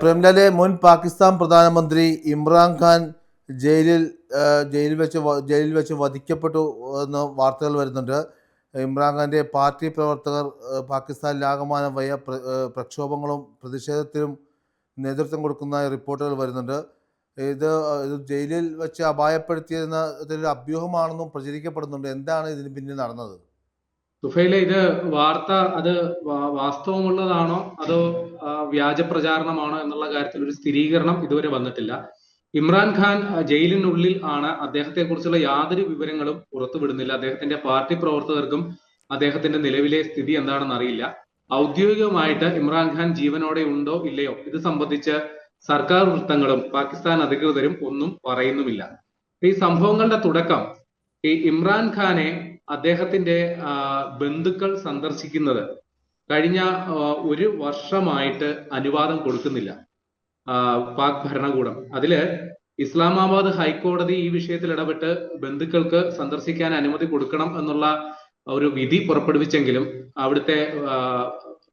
പ്രേംലാലെ മുൻ പാകിസ്ഥാൻ പ്രധാനമന്ത്രി ഇമ്രാൻഖാൻ ജയിലിൽ ജയിലിൽ വെച്ച് ജയിലിൽ വെച്ച് വധിക്കപ്പെട്ടു എന്ന് വാർത്തകൾ വരുന്നുണ്ട്. ഇമ്രാൻഖാന്റെ പാർട്ടി പ്രവർത്തകർ പാകിസ്ഥാനിൽ ആകമാനം വയ്യ പ്ര- പ്രക്ഷോഭങ്ങളും പ്രതിഷേധത്തിനും നേതൃത്വം കൊടുക്കുന്ന റിപ്പോർട്ടുകൾ വരുന്നുണ്ട്. ഇത് ജയിലിൽ വെച്ച് അപായപ്പെടുത്തിയെന്ന അഭ്യൂഹമാണെന്നും പ്രചരിക്കപ്പെടുന്നുണ്ട്. എന്താണ് ഇതിന് പിന്നിൽ നടന്നത്? തുഫയിലെ ഇത് വാർത്ത അത് വാസ്തവമുള്ളതാണോ? അതോ വ്യാജ പ്രചാരണമാണോ എന്നുള്ള കാര്യത്തിൽ ഒരു സ്ഥിരീകരണം ഇതുവരെ വന്നിട്ടില്ല. ഇമ്രാൻഖാൻ ജയിലിനുള്ളിൽ ആണ് അദ്ദേഹത്തെ കുറിച്ചുള്ള യാതൊരു വിവരങ്ങളും പുറത്തുവിടുന്നില്ല. അദ്ദേഹത്തിന്റെ പാർട്ടി പ്രവർത്തകർക്കും അദ്ദേഹത്തിന്റെ നിലവിലെ സ്ഥിതി എന്താണെന്ന് അറിയില്ല. ഔദ്യോഗികമായിട്ട് ഇമ്രാൻഖാൻ ജീവനോടെ ഉണ്ടോ ഇല്ലയോ? ഇത് സംബന്ധിച്ച് സർക്കാർ വൃത്തങ്ങളും പാകിസ്ഥാൻ അധികൃതരും ഒന്നും പറയുന്നുമില്ല. ഈ സംഭവങ്ങളുടെ തുടക്കം ഈ ഇമ്രാൻഖാനെ അദ്ദേഹത്തിന്റെ ബന്ധുക്കൾ സന്ദർശിക്കുന്നത് കഴിഞ്ഞ ഒരു വർഷമായിട്ട് അനുവാദം കൊടുക്കുന്നില്ല. പാക് ഭരണകൂടം. അതിൽ ഇസ്ലാമാബാദ് ഹൈക്കോടതി ഈ വിഷയത്തിൽ ഇടപെട്ട് ബന്ധുക്കൾക്ക് സന്ദർശിക്കാൻ അനുമതി കൊടുക്കണം എന്നുള്ള ഒരു വിധി പുറപ്പെടുവിച്ചെങ്കിലും അവിടുത്തെ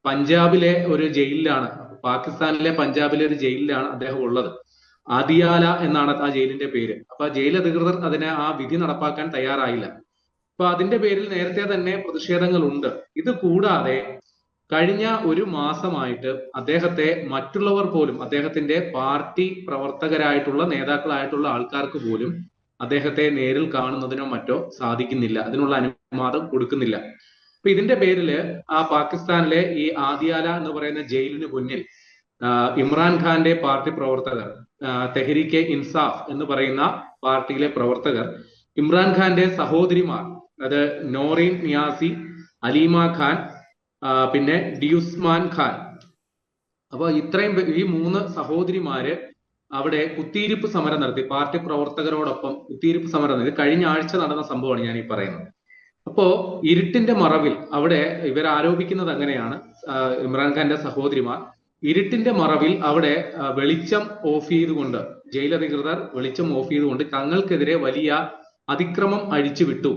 പഞ്ചാബിലെ ഒരു ജയിലിലാണ് പാകിസ്ഥാനിലെ പഞ്ചാബിലെ ഒരു ജയിലിലാണ് അദ്ദേഹം ഉള്ളത്. ആദിയാല എന്നാണ് ആ ജയിലിന്റെ പേര്. അപ്പൊ ജയിൽ അധികൃതർ അതിനെ ആ വിധി നടപ്പാക്കാൻ തയ്യാറായില്ല. അപ്പൊ അതിന്റെ പേരിൽ നേരത്തെ തന്നെ പ്രതിഷേധങ്ങൾ ഉണ്ട് ഇത് കൂടാതെ കഴിഞ്ഞ ഒരു മാസമായിട്ട് അദ്ദേഹത്തെ മറ്റുള്ളവർ പോലും അദ്ദേഹത്തിന്റെ പാർട്ടി പ്രവർത്തകരായിട്ടുള്ള നേതാക്കളായിട്ടുള്ള ആൾക്കാർക്ക് പോലും അദ്ദേഹത്തെ നേരിൽ കാണുന്നതിനോ മറ്റോ സാധിക്കുന്നില്ല. അതിനുള്ള അനുവാദം കൊടുക്കുന്നില്ല. അപ്പൊ ഇതിന്റെ പേരിൽ ആ പാകിസ്ഥാനിലെ ഈ ആദിയാല എന്ന് പറയുന്ന ജയിലിന് മുന്നിൽ ഇമ്രാൻഖാന്റെ പാർട്ടി പ്രവർത്തകർ തെഹരീക്കെ ഇൻസാഫ് എന്ന് പറയുന്ന പാർട്ടിയിലെ പ്രവർത്തകർ ഇമ്രാൻഖാന്റെ സഹോദരിമാർ അത് നോറീൻ നിയാസി അലീമ ഖാൻ പിന്നെ ഡിയുസ്മാൻ ഖാൻ. അപ്പൊ ഇത്രയും ഈ മൂന്ന് സഹോദരിമാര് അവിടെ കുത്തിയിരിപ്പ് സമരം നടത്തി. പാർട്ടി പ്രവർത്തകരോടൊപ്പം കുത്തിയിരിപ്പ് സമരം നടത്തി. കഴിഞ്ഞ ആഴ്ച നടന്ന സംഭവമാണ് ഞാൻ ഈ പറയുന്നത്. അപ്പോ ഇരുട്ടിന്റെ മറവിൽ അവിടെ ഇവർ ആരോപിക്കുന്നത് അങ്ങനെയാണ് ഇമ്രാൻഖാന്റെ സഹോദരിമാർ. ഇരുട്ടിന്റെ മറവിൽ അവിടെ വെളിച്ചം ഓഫ് ചെയ്തുകൊണ്ട് ജയിലധികൃതർ വെളിച്ചം ഓഫ് ചെയ്തുകൊണ്ട് തങ്ങൾക്കെതിരെ വലിയ അതിക്രമം അഴിച്ചുവിട്ടു.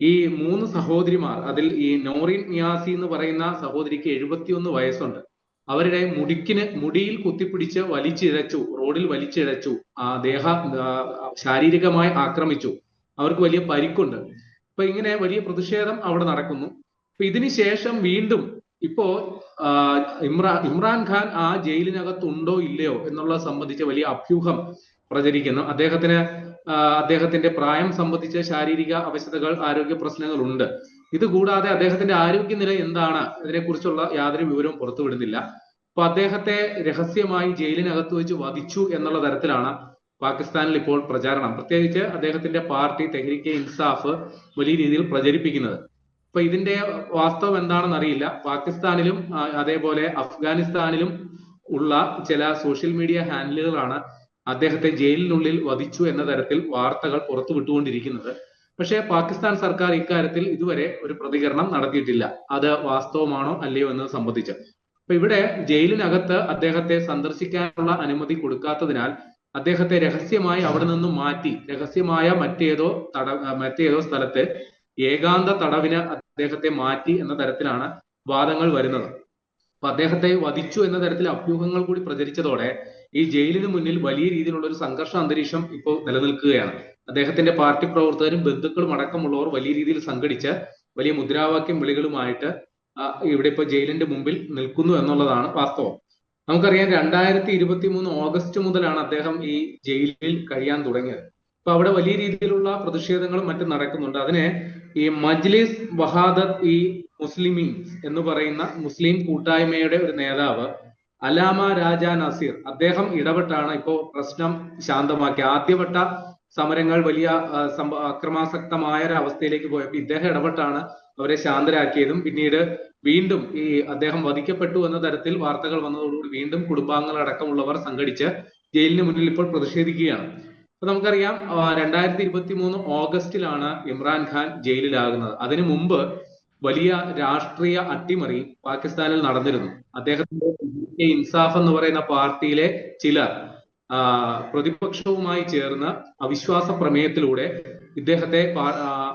ഈ മൂന്ന് സഹോദരിമാർ അതിൽ ഈ നോറിൻ നിയാസി എന്ന് പറയുന്ന സഹോദരിക്ക് എഴുപത്തിയൊന്ന് വയസ്സുണ്ട്. അവരുടെ മുടിക്കിന് മുടിയിൽ കുത്തിപ്പിടിച്ച് വലിച്ചിഴച്ചു റോഡിൽ വലിച്ചിഴച്ചു ആ ദേഹ ശാരീരികമായി ആക്രമിച്ചു. അവർക്ക് വലിയ പരിക്കുണ്ട്. അപ്പൊ ഇങ്ങനെ വലിയ പ്രതിഷേധം അവിടെ നടക്കുന്നു. അപ്പൊ ഇതിനുശേഷം വീണ്ടും ഇപ്പോ ഇമ്രാൻ ഇമ്രാ ഖാൻ ആ ജയിലിനകത്തുണ്ടോ ഇല്ലയോ എന്നുള്ളത് സംബന്ധിച്ച് വലിയ അഭ്യൂഹം പ്രചരിക്കുന്നു. അദ്ദേഹത്തിന് അദ്ദേഹത്തിന്റെ പ്രായം സംബന്ധിച്ച ശാരീരിക അവശതകൾ ആരോഗ്യ പ്രശ്നങ്ങൾ ഉണ്ട് ഇത് കൂടാതെ അദ്ദേഹത്തിന്റെ ആരോഗ്യനില എന്താണ്? ഇതിനെക്കുറിച്ചുള്ള യാതൊരു വിവരവും പുറത്തുവിടുന്നില്ല. അപ്പൊ അദ്ദേഹത്തെ രഹസ്യമായി ജയിലിനകത്ത് വെച്ച് വധിച്ചു എന്നുള്ള തരത്തിലാണ് പാകിസ്ഥാനിൽ ഇപ്പോൾ പ്രചാരണം. പ്രത്യേകിച്ച് അദ്ദേഹത്തിന്റെ പാർട്ടി തെഹ്രിക്കെ ഇൻസാഫ് വലിയ രീതിയിൽ പ്രചരിപ്പിക്കുന്നത്. അപ്പൊ ഇതിന്റെ വാസ്തവം എന്താണെന്ന് അറിയില്ല. പാകിസ്ഥാനിലും അതേപോലെ അഫ്ഗാനിസ്ഥാനിലും ഉള്ള ചില സോഷ്യൽ മീഡിയ ഹാൻഡിലുകളാണ് അദ്ദേഹത്തെ ജയിലിനുള്ളിൽ വധിച്ചു എന്ന തരത്തിൽ വാർത്തകൾ പുറത്തു വിട്ടുകൊണ്ടിരിക്കുന്നത്. പക്ഷേ പാകിസ്ഥാൻ സർക്കാർ ഇക്കാര്യത്തിൽ ഇതുവരെ ഒരു പ്രതികരണം നടത്തിയിട്ടില്ല. അത് വാസ്തവമാണോ അല്ലയോ എന്നത് സംബന്ധിച്ച്. അപ്പൊ ഇവിടെ ജയിലിനകത്ത് അദ്ദേഹത്തെ സന്ദർശിക്കാനുള്ള അനുമതി കൊടുക്കാത്തതിനാൽ അദ്ദേഹത്തെ രഹസ്യമായി അവിടെ നിന്നും മാറ്റി രഹസ്യമായ മറ്റേതോ തട മറ്റേതോ സ്ഥലത്ത് ഏകാന്ത തടവിന് അദ്ദേഹത്തെ മാറ്റി എന്ന തരത്തിലാണ് വാദങ്ങൾ വരുന്നത്. അപ്പൊ അദ്ദേഹത്തെ വധിച്ചു എന്ന തരത്തിൽ അഭ്യൂഹങ്ങൾ കൂടി പ്രചരിച്ചതോടെ ഈ ജയിലിന് മുന്നിൽ വലിയ രീതിയിലുള്ള ഒരു സംഘർഷ അന്തരീക്ഷം ഇപ്പോൾ നിലനിൽക്കുകയാണ്. അദ്ദേഹത്തിന്റെ പാർട്ടി പ്രവർത്തകരും ബന്ധുക്കളും അടക്കമുള്ളവർ വലിയ രീതിയിൽ സംഘടിച്ച് വലിയ മുദ്രാവാക്യം വിളികളുമായിട്ട് ഇവിടെ ഇപ്പോൾ ജയിലിന്റെ മുമ്പിൽ നിൽക്കുന്നു എന്നുള്ളതാണ് വാസ്തവം. നമുക്കറിയാം രണ്ടായിരത്തി ഇരുപത്തി മൂന്ന് ഓഗസ്റ്റ് മുതലാണ് അദ്ദേഹം ഈ ജയിലിൽ കഴിയാൻ തുടങ്ങിയത്. അപ്പൊ അവിടെ വലിയ രീതിയിലുള്ള പ്രതിഷേധങ്ങളും മറ്റും നടക്കുന്നുണ്ട്. അതിനെ ഈ മജ്ലിസ് വഹാദത്ത് ഈ മുസ്ലിമീൻസ് എന്ന് പറയുന്ന മുസ്ലിം കൂട്ടായ്മയുടെ ഒരു നേതാവ് അലാമ രാജ നസീർ. അദ്ദേഹം ഇടപെട്ടാണ് ഇപ്പോ പ്രശ്നം ശാന്തമാക്കി. ആദ്യവട്ട സമരങ്ങൾ വലിയ അക്രമാസക്തമായ ഒരു അവസ്ഥയിലേക്ക് പോയപ്പോൾ ഇദ്ദേഹം ഇടപെട്ടാണ് അവരെ ശാന്തരാക്കിയതും. പിന്നീട് വീണ്ടും ഈ അദ്ദേഹം വധിക്കപ്പെട്ടു എന്ന തരത്തിൽ വാർത്തകൾ വന്നതോടുകൂടി വീണ്ടും കുടുംബാംഗങ്ങൾ അടക്കമുള്ളവർ സംഘടിച്ച് ജയിലിന് മുന്നിൽ ഇപ്പോൾ പ്രതിഷേധിക്കുകയാണ്. അപ്പൊ നമുക്കറിയാം രണ്ടായിരത്തി ഇരുപത്തി മൂന്ന് ഓഗസ്റ്റിലാണ് ഇമ്രാൻഖാൻ ജയിലിലാകുന്നത്. അതിനു മുമ്പ് വലിയ രാഷ്ട്രീയ അട്ടിമറി പാകിസ്ഥാനിൽ നടന്നിരുന്നു. അദ്ദേഹത്തിന്റെ ഇൻസാഫ് എന്ന് പറയുന്ന പാർട്ടിയിലെ ചിലർ പ്രതിപക്ഷവുമായി ചേർന്ന് അവിശ്വാസ പ്രമേയത്തിലൂടെ ഇദ്ദേഹത്തെ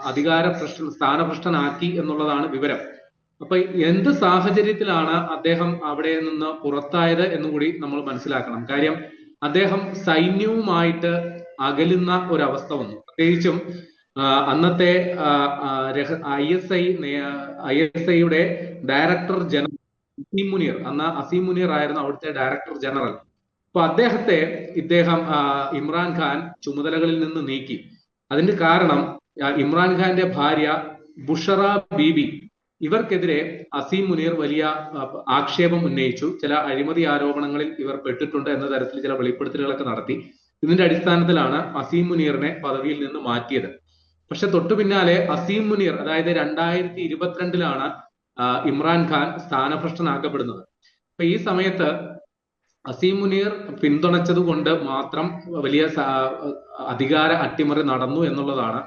അധികാര പ്രശ്ന സ്ഥാനഭ്രഷ്ടനാക്കി എന്നുള്ളതാണ് വിവരം. അപ്പൊ എന്ത് സാഹചര്യത്തിലാണ് അദ്ദേഹം അവിടെ നിന്ന് പുറത്തായത് എന്നുകൂടി നമ്മൾ മനസ്സിലാക്കണം. കാര്യം അദ്ദേഹം സൈന്യവുമായിട്ട് അകലുന്ന ഒരവസ്ഥ വന്നു. പ്രത്യേകിച്ചും അന്നത്തെ I S I I S ഐയുടെ ഡയറക്ടർ ജനറൽ അസീം മുനീർ. അന്ന് അസീം മുനീർ ആയിരുന്നു അവിടുത്തെ ഡയറക്ടർ ജനറൽ. അപ്പൊ അദ്ദേഹത്തെ ഇദ്ദേഹം ഇമ്രാൻഖാൻ ചുമതലകളിൽ നിന്ന് നീക്കി. അതിന്റെ കാരണം ഇമ്രാൻഖാന്റെ ഭാര്യ ബുഷറ ബീബി ഇവർക്കെതിരെ അസീം മുനീർ വലിയ ആക്ഷേപം ഉന്നയിച്ചു. ചില അഴിമതി ആരോപണങ്ങളിൽ ഇവർ പെട്ടിട്ടുണ്ട് എന്ന തരത്തിൽ ചില വെളിപ്പെടുത്തലുകളൊക്കെ നടത്തി. ഇതിന്റെ അടിസ്ഥാനത്തിലാണ് അസീം മുനീറിനെ പദവിയിൽ നിന്ന് മാറ്റിയത്. പക്ഷെ തൊട്ടു പിന്നാലെ അസീം മുനീർ അതായത് രണ്ടായിരത്തി ഇരുപത്തിരണ്ടിലാണ് ഇമ്രാൻഖാൻ സ്ഥാനഭ്രഷ്ടനാക്കപ്പെടുന്നത്. അപ്പൊ ഈ സമയത്ത് അസീം മുനീർ പിന്തുണച്ചത് കൊണ്ട് മാത്രം വലിയ അധികാര അട്ടിമറി നടന്നു എന്നുള്ളതാണ്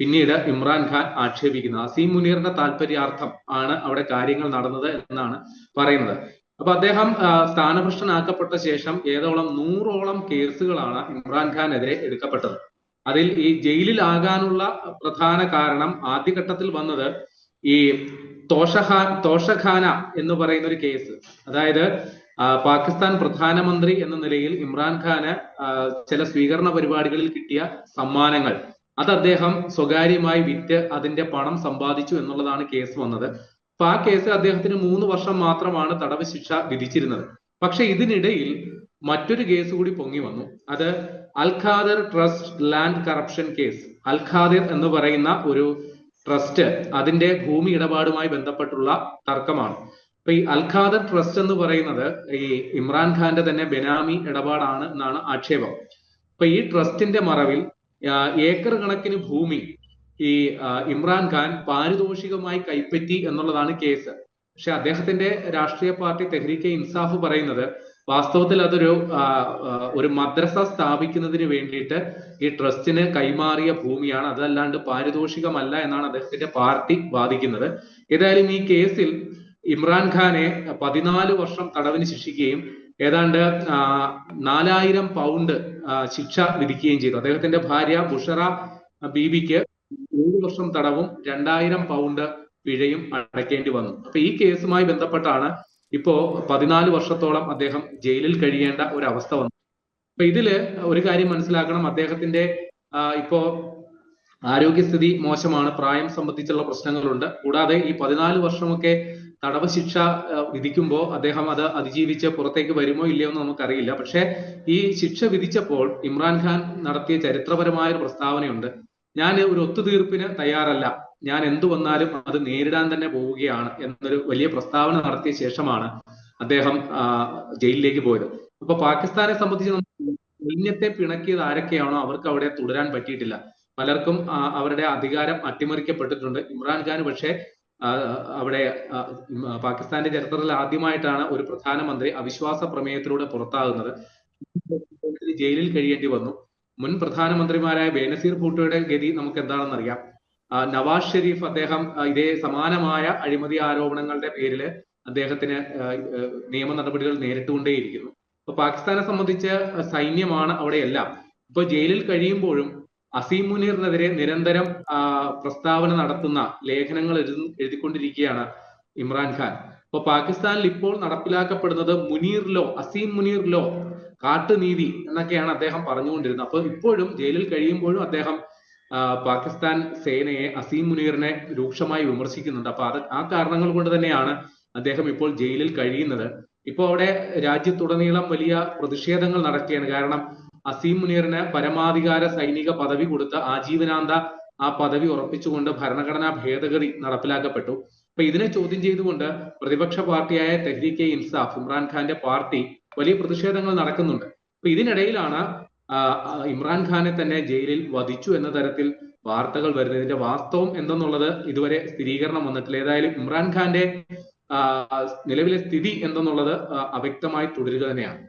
പിന്നീട് ഇമ്രാൻഖാൻ ആക്ഷേപിക്കുന്നത്. അസീം മുനീറിന്റെ താല്പര്യാർത്ഥം ആണ് അവിടെ കാര്യങ്ങൾ നടന്നത് എന്നാണ് പറയുന്നത്. അപ്പൊ അദ്ദേഹം സ്ഥാനഭ്രഷ്ടനാക്കപ്പെട്ട ശേഷം ഏതോളം നൂറോളം കേസുകളാണ് ഇമ്രാൻഖാനെതിരെ എടുക്കപ്പെട്ടത്. അതിൽ ഈ ജയിലിലാകാനുള്ള പ്രധാന കാരണം ആദ്യഘട്ടത്തിൽ വന്നത് ഈ തോഷഖാൻ തോഷഖാന എന്ന് പറയുന്ന ഒരു കേസ് അതായത് പാകിസ്ഥാൻ പ്രധാനമന്ത്രി എന്ന നിലയിൽ ഇമ്രാൻഖാന് ചില സ്വീകരണ പരിപാടികളിൽ കിട്ടിയ സമ്മാനങ്ങൾ. അത് അദ്ദേഹം സ്വകാര്യമായി വിറ്റ് അതിന്റെ പണം സമ്പാദിച്ചു എന്നുള്ളതാണ് കേസ് വന്നത്. അപ്പൊ ആ കേസ് അദ്ദേഹത്തിന് മൂന്ന് വർഷം മാത്രമാണ് തടവ് ശിക്ഷ വിധിച്ചിരുന്നത്. പക്ഷെ ഇതിനിടയിൽ മറ്റൊരു കേസ് കൂടി പൊങ്ങി വന്നു. അത് Alqadir trust land corruption case. Alqadir എന്ന് പറയുന്ന ഒരു ട്രസ്റ്റ് അതിന്റെ ഭൂമി ഇടപാടുമായി ബന്ധപ്പെട്ടുള്ള തർക്കമാണ്. അപ്പൊ ഈ അൽഖാദർ ട്രസ്റ്റ് എന്ന് പറയുന്നത് ഈ ഇമ്രാൻഖാന്റെ തന്നെ ബെനാമി ഇടപാടാണ് എന്നാണ് ആക്ഷേപം. അപ്പൊ ഈ ട്രസ്റ്റിന്റെ മറവിൽ ഏക്കർ കണക്കിന് ഭൂമി ഈ ഇമ്രാൻഖാൻ പാരിതോഷികമായി കൈപ്പറ്റി എന്നുള്ളതാണ് കേസ്. പക്ഷെ അദ്ദേഹത്തിന്റെ രാഷ്ട്രീയ പാർട്ടി തെഹ്രീക്കെ ഇൻസാഫ് പറയുന്നത് വാസ്തവത്തിൽ അതൊരു ഒരു മദ്രസ സ്ഥാപിക്കുന്നതിന് വേണ്ടിയിട്ട് ഈ ട്രസ്റ്റിന് കൈമാറിയ ഭൂമിയാണ്. അതല്ലാണ്ട് പാരിതോഷികമല്ല എന്നാണ് അദ്ദേഹത്തിന്റെ പാർട്ടി വാദിക്കുന്നത്. ഏതായാലും ഈ കേസിൽ ഇമ്രാൻഖാനെ പതിനാല് വർഷം തടവിന് ശിക്ഷിക്കുകയും ഏതാണ്ട് നാലായിരം പൗണ്ട് ശിക്ഷ വിധിക്കുകയും ചെയ്തു. അദ്ദേഹത്തിന്റെ ഭാര്യ ബുഷറ ബീബിക്ക് ഏഴ് വർഷം തടവും രണ്ടായിരം പൗണ്ട് പിഴയും അടയ്ക്കേണ്ടി വന്നു. അപ്പൊ ഈ കേസുമായി ബന്ധപ്പെട്ടാണ് ഇപ്പോ പതിനാല് വർഷത്തോളം അദ്ദേഹം ജയിലിൽ കഴിയേണ്ട ഒരു അവസ്ഥ വന്നു. അപ്പൊ ഇതിൽ ഒരു കാര്യം മനസ്സിലാക്കണം. അദ്ദേഹത്തിന്റെ ഇപ്പോ ആരോഗ്യസ്ഥിതി മോശമാണ്. പ്രായം സംബന്ധിച്ചുള്ള പ്രശ്നങ്ങളുണ്ട്. കൂടാതെ ഈ പതിനാല് വർഷമൊക്കെ തടവ് ശിക്ഷ വിധിക്കുമ്പോൾ അദ്ദേഹം അത് അതിജീവിച്ച് പുറത്തേക്ക് വരുമോ ഇല്ലയോ എന്ന് നമുക്കറിയില്ല. പക്ഷേ ഈ ശിക്ഷ വിധിച്ചപ്പോൾ ഇമ്രാൻഖാൻ നടത്തിയ ചരിത്രപരമായ ഒരു പ്രസ്താവനയുണ്ട്. ഞാൻ ഒരു ഒത്തുതീർപ്പിന് തയ്യാറല്ല. ഞാൻ എന്തു വന്നാലും അത് നേരിടാൻ തന്നെ പോവുകയാണ് എന്നൊരു വലിയ പ്രസ്താവന നടത്തിയ ശേഷമാണ് അദ്ദേഹം ജയിലിലേക്ക് പോയത്. അപ്പൊ പാകിസ്ഥാനെ സംബന്ധിച്ച് സൈന്യത്തെ പിണക്കിയത് ആരൊക്കെയാണോ അവർക്ക് അവിടെ തുടരാൻ പറ്റിയിട്ടില്ല. പലർക്കും അവരുടെ അധികാരം അട്ടിമറിക്കപ്പെട്ടിട്ടുണ്ട്. ഇമ്രാൻഖാൻ പക്ഷേ അവിടെ പാകിസ്ഥാന്റെ ചരിത്രത്തിൽ ആദ്യമായിട്ടാണ് ഒരു പ്രധാനമന്ത്രി അവിശ്വാസ പ്രമേയത്തിലൂടെ പുറത്താകുന്നത്. ജയിലിൽ കഴിയേണ്ടി വന്നു. മുൻ പ്രധാനമന്ത്രിമാരായ ബേനസീർ ഭൂട്ടോയുടെ ഗതി നമുക്ക് എന്താണെന്ന് അറിയാം ആ, നവാസ് ഷെരീഫ് അദ്ദേഹം ഇതേ സമാനമായ അഴിമതി ആരോപണങ്ങളുടെ പേരിൽ അദ്ദേഹത്തിന് നിയമ നടപടികൾ നേരിട്ടുകൊണ്ടേയിരിക്കുന്നു. അപ്പൊ പാകിസ്ഥാനെ സംബന്ധിച്ച് സൈന്യമാണ് അവിടെയെല്ലാം. ഇപ്പൊ ജയിലിൽ കഴിയുമ്പോഴും അസീം മുനീറിനെതിരെ നിരന്തരം പ്രസ്താവന നടത്തുന്ന ലേഖനങ്ങൾ എഴുതി എഴുതിക്കൊണ്ടിരിക്കുകയാണ് ഇമ്രാൻഖാൻ അപ്പൊ പാകിസ്ഥാനിൽ ഇപ്പോൾ നടപ്പിലാക്കപ്പെടുന്നത് മുനീർ ലോ അസീം മുനീർ ലോ കാട്ടുനീതി എന്നൊക്കെയാണ് അദ്ദേഹം പറഞ്ഞുകൊണ്ടിരുന്നത്. അപ്പൊ ഇപ്പോഴും ജയിലിൽ കഴിയുമ്പോഴും അദ്ദേഹം പാകിസ്ഥാൻ സേനയെ അസീം മുനീറിനെ രൂക്ഷമായി വിമർശിക്കുന്നുണ്ട്. അപ്പൊ അത് ആ കാരണങ്ങൾ കൊണ്ട് തന്നെയാണ് അദ്ദേഹം ഇപ്പോൾ ജയിലിൽ കഴിയുന്നത്. ഇപ്പോൾ അവിടെ രാജ്യത്തുടനീളം വലിയ പ്രതിഷേധങ്ങൾ നടക്കുകയാണ്. കാരണം അസീം മുനീറിന് പരമാധികാര സൈനിക പദവി കൊടുത്ത് ആജീവനാന്ത ആ പദവി ഉറപ്പിച്ചുകൊണ്ട് ഭരണഘടനാ ഭേദഗതി നടപ്പിലാക്കപ്പെട്ടു. അപ്പൊ ഇതിനെ ചോദ്യം ചെയ്തുകൊണ്ട് പ്രതിപക്ഷ പാർട്ടിയായ തെഹ്രീക്കെ ഇൻസാഫ് ഇമ്രാൻഖാന്റെ പാർട്ടി വലിയ പ്രതിഷേധങ്ങൾ നടക്കുന്നുണ്ട്. അപ്പൊ ഇതിനിടയിലാണ് ഇമ്രാൻഖാനെ തന്നെ ജയിലിൽ വധിച്ചു എന്ന തരത്തിൽ വാർത്തകൾ വരുന്നതിന്റെ വാസ്തവം എന്തെന്നുള്ളത് ഇതുവരെ സ്ഥിരീകരണം വന്നിട്ടില്ല. ഏതായാലും ഇമ്രാൻഖാന്റെ നിലവിലെ സ്ഥിതി എന്തെന്നുള്ളത് അവ്യക്തമായി തുടരുക തന്നെയാണ്.